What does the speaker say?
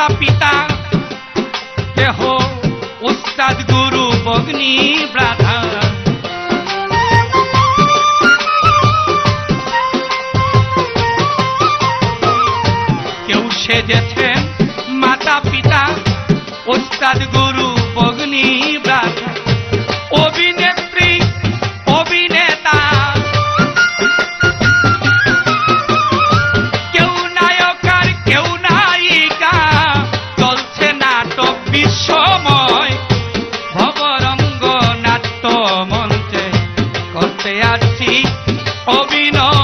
মাতা পিতা দেহ উস্তাদ গুরু বগ্নি ব্রাধা। কেউ সেজেছেন মাতা পিতা উস্তাদ গুরু বগ্নি মঞ্চে করতে আছি অভিনয়